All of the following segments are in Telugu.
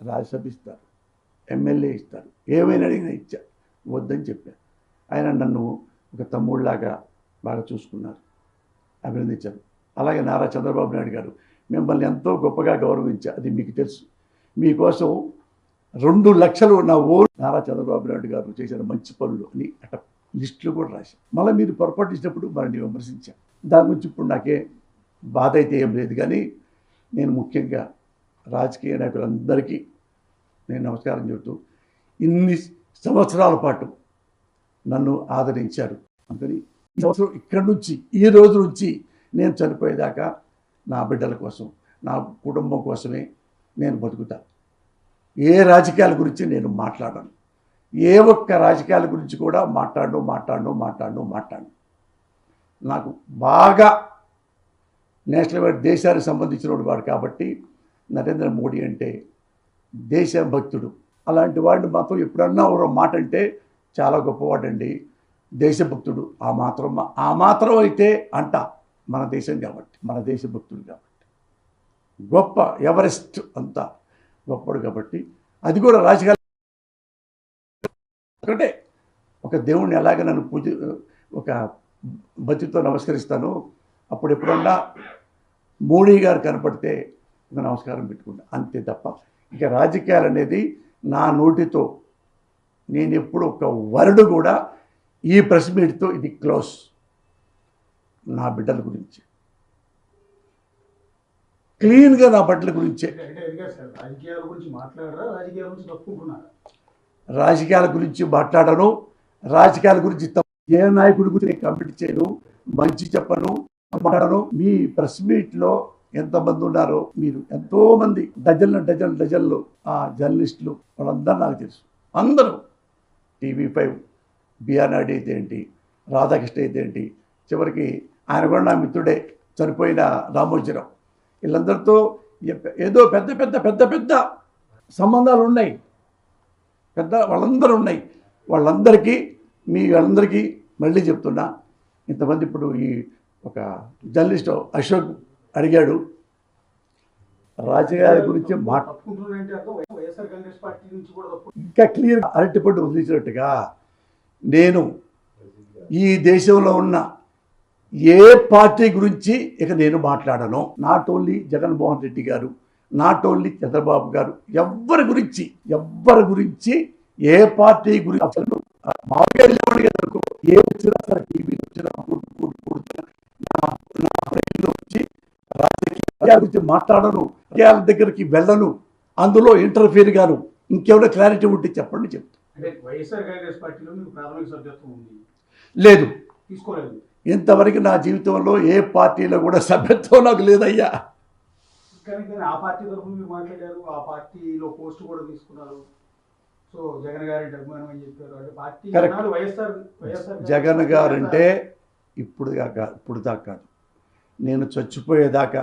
రాజ్యసభ ఇస్తారు. ఎమ్మెల్యే ఇస్తారు. ఏమైనా అడిగినా ఇచ్చా. వద్దని చెప్పారు ఆయన నన్ను ఒక తమ్ముళ్ళలాగా బాగా చూసుకున్నారు. అభినందించారు. అలాగే నారా చంద్రబాబు నాయుడు గారు మిమ్మల్ని ఎంతో గొప్పగా గౌరవించా. అది మీకు తెలుసు. మీకోసం రెండు లక్షలు నా ఓటు నారా చంద్రబాబు నాయుడు గారు చేసిన మంచి పనులు అని అట లిస్టులు కూడా రాశాను మళ్ళీ మీరు పొరపాటు ఇచ్చినప్పుడు మరిని విమర్శించాను దాని గురించి ఇప్పుడు నాకే బాధ అయితే ఏం లేదు కానీ నేను ముఖ్యంగా రాజకీయ నాయకులందరికీ నేను నమస్కారం చెబుతూ ఇన్ని సంవత్సరాల పాటు నన్ను ఆదరించారు. అందుకని ఈ సంవత్సరం ఇక్కడి నుంచి ఈ రోజు నుంచి నేను చనిపోయేదాకా నా బిడ్డల కోసం నా కుటుంబం కోసమే నేను బతుకుతా. ఏ రాజకీయాల గురించి నేను మాట్లాడను. ఏ ఒక్క రాజకీయాల గురించి కూడా మాట్లాడను మాట్లాడను మాట్లాడను మాట్లాడను. నాకు బాగా నేషనల్ వైడ్ దేశానికి సంబంధించిన వాడు కాబట్టి నరేంద్ర మోడీ అంటే దేశభక్తుడు. అలాంటి వాడిని మాత్రం ఎప్పుడన్నా ఒక మాట అంటే చాలా గొప్పవాడండి. దేశభక్తుడు ఆ మాత్రం ఆ మాత్రం అయితే అంట మన దేశం కాబట్టి మన దేశభక్తుడు కాబట్టి. గొప్ప ఎవరెస్ట్ అంతా గొప్పడు కాబట్టి. అది కూడా రాజకీయాలు ఒకటే ఒక దేవుణ్ణి ఎలాగ నన్ను పూజ ఒక భక్తితో నమస్కరిస్తాను అప్పుడు ఎప్పుడన్నా మోడీ గారు కనపడితే నమస్కారం పెట్టుకుంటా. అంతే తప్ప ఇక రాజకీయాలు అనేది నా నోటితో నేను ఎప్పుడు ఒక వరుడు కూడా ఈ ప్రెస్ మీట్తో ఇది క్లోజ్. నా బిడ్డల గురించి. క్లీన్గా నా బిడ్డల గురించే. రాజకీయాల గురించి మాట్లాడను. రాజకీయాల గురించి ఏ నాయకుడి గురించి నేను కమిటీ చేయను మంచి చెప్పను మాట్లాడను. మీ ప్రెస్ మీట్లో ఎంతమంది ఉన్నారో మీరు ఎంతోమంది డజన్లు డజన్ల డజన్ డజన్లు ఆ జర్నలిస్టులు వాళ్ళందరూ నాకు తెలుసు. అందరూ టీవీ ఫైవ్ బిఆర్నాడు అయితే ఏంటి రాధాకృష్ణ అయితే ఏంటి చివరికి ఆయన కూడా నా మిత్రుడే చనిపోయిన రామోజీరావు. వీళ్ళందరితో ఏదో పెద్ద పెద్ద పెద్ద పెద్ద సంబంధాలు ఉన్నాయి. పెద్ద వాళ్ళందరూ ఉన్నాయి. వాళ్ళందరికీ మీ వాళ్ళందరికీ మళ్ళీ చెప్తున్నా ఇంతమంది ఇప్పుడు ఈ ఒక జర్నలిస్ట్ అశోక్ అడిగాడు. రాజకీయాల గురించి మాట ఇంకా క్లియర్ అరటిపండు వదిలించినట్టుగా నేను ఈ దేశంలో ఉన్న ఏ పార్టీ గురించి ఇక నేను మాట్లాడను. నాట్ ఓన్లీ జగన్మోహన్ రెడ్డి గారు నాట్ ఓన్లీ చంద్రబాబు గారు ఎవ్వరి గురించి ఎవ్వరి గురించి ఏ పార్టీ గురించి అసలు మామూలుగా ఏ వచ్చినా సరే టీవీలో వచ్చినా గురించి మాట్లాడను రాజకీయాల దగ్గరికి వెళ్ళను అందులో ఇంటర్ఫీర్ గాను. ఇంకేమైనా క్లారిటీ ఉంటే చెప్పండి చెప్తాను లేదు. ఇంతవరకు నా జీవితంలో ఏ పార్టీలో కూడా సభ్యత్వం నాకు లేదయ్యా. ఆ పార్టీ తరఫున మీరు మాట్లాడారు ఆ పార్టీలో పోస్ట్ కూడా తీసుకున్నారు. సో జగన్ గారి అభిమానం అని చెప్పారు. అంటే పార్టీ Correct. అన్నారు వైఎస్ఆర్ వైఎస్ఆర్ జగన్ గారు అంటే ఇప్పుడు దాకా ఇప్పుడు దాకా నేను చచ్చిపోయేదాకా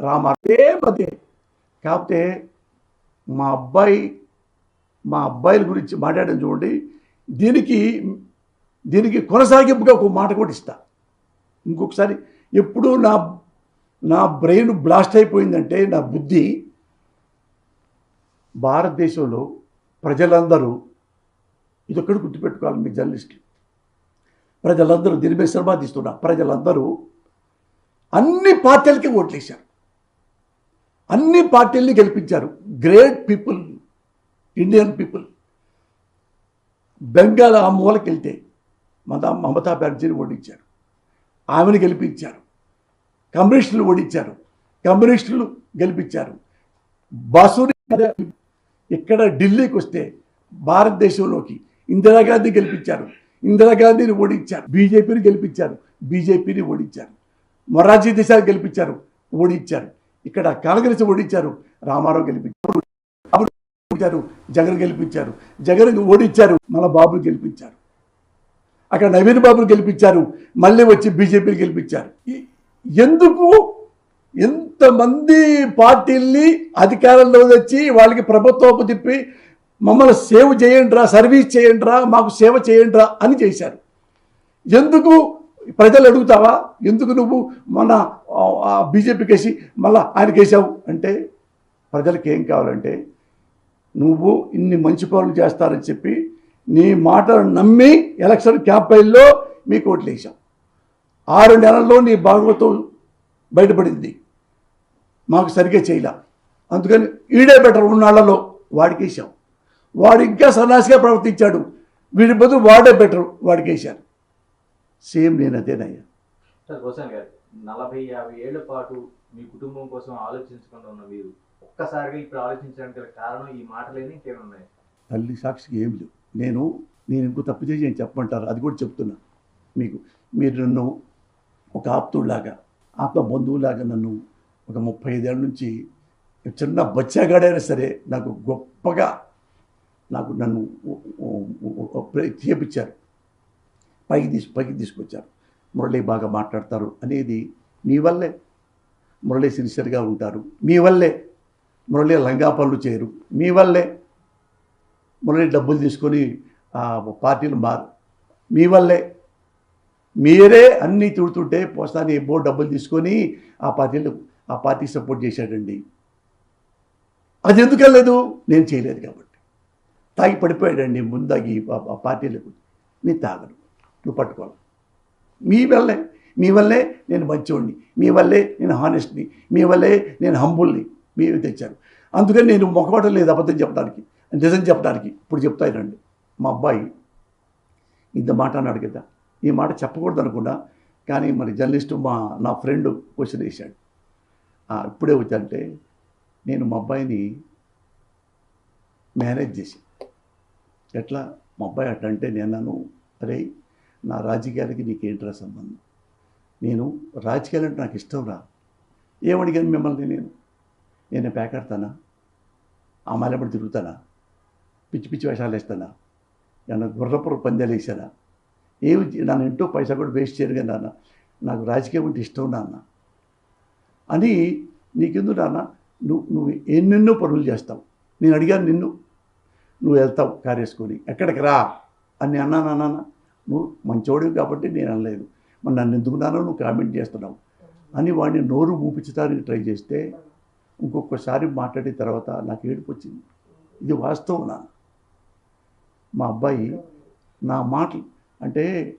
రామారావు అదే పదే కాకపోతే మా అబ్బాయి మా అబ్బాయిల గురించి మాట్లాడడం చూడండి దీనికి దీనికి కొనసాగింపుగా ఒక మాట కూడా ఇస్తా. ఇంకొకసారి ఎప్పుడు నా నా బ్రెయిన్ బ్లాస్ట్ అయిపోయిందంటే నా బుద్ధి భారతదేశంలో ప్రజలందరూ ఇది గుర్తుపెట్టుకోవాలి మీ జర్నలిస్టులు ప్రజలందరూ దీని మీద శ్రమ తీస్తున్నా ప్రజలందరూ అన్ని పార్టీలకి ఓట్లేశారు. అన్ని పార్టీల్ని గెలిపించారు. Great people Indian people Bengal ఆ మూలకి వెళ్తే మమతా మమతా బెనర్జీని ఓడించారు. ఆమెను గెలిపించారు. కమ్యూనిస్టులు ఓడించారు. కమ్యూనిస్టులు గెలిపించారు. బాసుని ఇక్కడ ఢిల్లీకి వస్తే భారతదేశంలోకి ఇందిరాగాంధీ గెలిపించారు. ఇందిరాగాంధీని ఓడించారు. బీజేపీని గెలిపించారు. బీజేపీని ఓడించారు. మొరార్జీ దేశాలు గెలిపించారు. ఓడించారు. ఇక్కడ కాంగ్రెస్ ఓడించారు. రామారావు గెలిపించారు. అప్పుడు జగన్ గెలిపించారు. జగన్ ఓడించారు. మన బాబుని గెలిపించారు. అక్కడ నవీన్ బాబుని గెలిపించారు. మళ్ళీ వచ్చి బీజేపీని గెలిపించారు. ఎందుకు? ఎంతమంది పార్టీల్ని అధికారంలో తెచ్చి వాళ్ళకి ప్రభుత్వపు తిప్పి మమ్మల్ని సేవ్ చేయండిరా సర్వీస్ చేయండిరా మాకు సేవ చేయండిరా అని చేశారు. ఎందుకు? ప్రజలు అడుగుతావా? ఎందుకు నువ్వు మన బీజేపీకి వేసి మళ్ళా ఆయనకి వేసావు అంటే ప్రజలకు ఏం కావాలంటే నువ్వు ఇన్ని మంచి పనులు చేస్తారని చెప్పి నీ మాటలు నమ్మి ఎలక్షన్ క్యాంపెయిన్లో మీకు ఓట్లు వేసాం ఆరు నెలల్లో నీ భాగవతం బయటపడింది. మాకు సరిగ్గా చేయలే. అందుకని ఈడే బెటర్ ఉన్నాళ్ళలో వాడికి వేసాం వాడు ఇంకా సన్నాసిగా ప్రవర్తించాడు. వీడి బదులు వాడే బెటర్ వాడికి వేశారు సేమ్ నేను అదేనయ్యా. నలభై యాభై ఏళ్ళ పాటు మీ కుటుంబం కోసం ఆలోచించకుండా ఉన్న మీరు ఒక్కసారిగా ఇప్పుడు ఆలోచించడానికి గల కారణం ఈ మాటలేని ఇంకేమున్నాయి తల్లి సాక్షికి ఏం లేవు. నేను నేను ఇంకో తప్పు చేసి ఏం చెప్పమంటారు? అది కూడా చెప్తున్నా మీకు. మీరు నన్ను ఒక ఆప్తుడిలాగా ఆత్మ బంధువులాగా నన్ను ఒక ముప్పై ఐదేళ్ళ నుంచి చిన్న బచ్చాగాడైనా సరే నాకు గొప్పగా నాకు నన్ను చేపించారు పైకి తీసు పైకి తీసుకొచ్చారు. మురళి బాగా మాట్లాడతారు అనేది మీ వల్లే. మురళి సిన్సియర్గా ఉంటారు. మీ వల్లే. మురళి లంగా పనులు చేయరు. మీ వల్లే. మురళి డబ్బులు తీసుకొని పార్టీలు మారు. మీ వల్లే. మీరే అన్నీ తిడుతుంటే పోస్తాని ఏమో డబ్బులు తీసుకొని ఆ పార్టీలు ఆ పార్టీ సపోర్ట్ చేశాడండి. అది ఎందుకు వెళ్ళలేదు? నేను చేయలేదు కాబట్టి. తాగి పడిపోయాడండి ముందాగి ఆ పార్టీలకు. నేను తాగను. నువ్వు పట్టుకోవాలి. మీ వల్లే మీ వల్లే నేను మంచివాడిని మీ వల్లే నేను హానెస్ట్ని మీ వల్లే నేను హంబుల్ని మీరు తెచ్చారు. అందుకని నేను మొక్కబడడం లేదు అబద్ధం చెప్పడానికి నిజం చెప్పడానికి. ఇప్పుడు చెప్తానండి మా అబ్బాయి ఇంత మాట అన్నాడు కదా ఈ మాట చెప్పకూడదు అనుకున్నా కానీ మరి జర్నలిస్టు మా నా ఫ్రెండ్ క్వశ్చన్ వేశాడు ఇప్పుడే వచ్చంటే నేను మా అబ్బాయిని మేనేజ్ చేసి ఎట్లా? మా అబ్బాయి అట్లంటే నేను అన్నాను అరే నా రాజకీయాలకి నీకేంట్రా సంబంధం? నేను రాజకీయాలు అంటే నాకు ఇష్టం రా ఏమడిగాను మిమ్మల్ని నేను? నేను పేకాడతానా? ఆ మాలపడి తిరుగుతానా? పిచ్చి పిచ్చి వేషాలు వేస్తానా? నన్ను గుర్రపుర పందాలు వేసానా ఏమి నన్ను ఎంతో పైసా కూడా వేస్ట్ చేయరు కదా నాన్న. నాకు రాజకీయం అంటే ఇష్టం నాన్న. అని నీకెందుకు నాన్న? నువ్వు నువ్వు ఎన్నెన్నో పనులు చేస్తావు. నేను అడిగాను నిన్ను. నువ్వు వెళ్తావు కారేసుకొని ఎక్కడికి రా? అని అన్నాను అన్నానా నువ్వు మంచోడివి కాబట్టి నేను అనలేదు. మరి నన్ను ఎందుకున్నానో నువ్వు కామెంట్ చేస్తున్నావు? అని వాడిని నోరు ఊపించడానికి ట్రై చేస్తే ఇంకొకసారి మాట్లాడిన తర్వాత నాకు ఏడుపు వచ్చింది. ఇది వాస్తవం నా మా అబ్బాయి నా మాటలు అంటే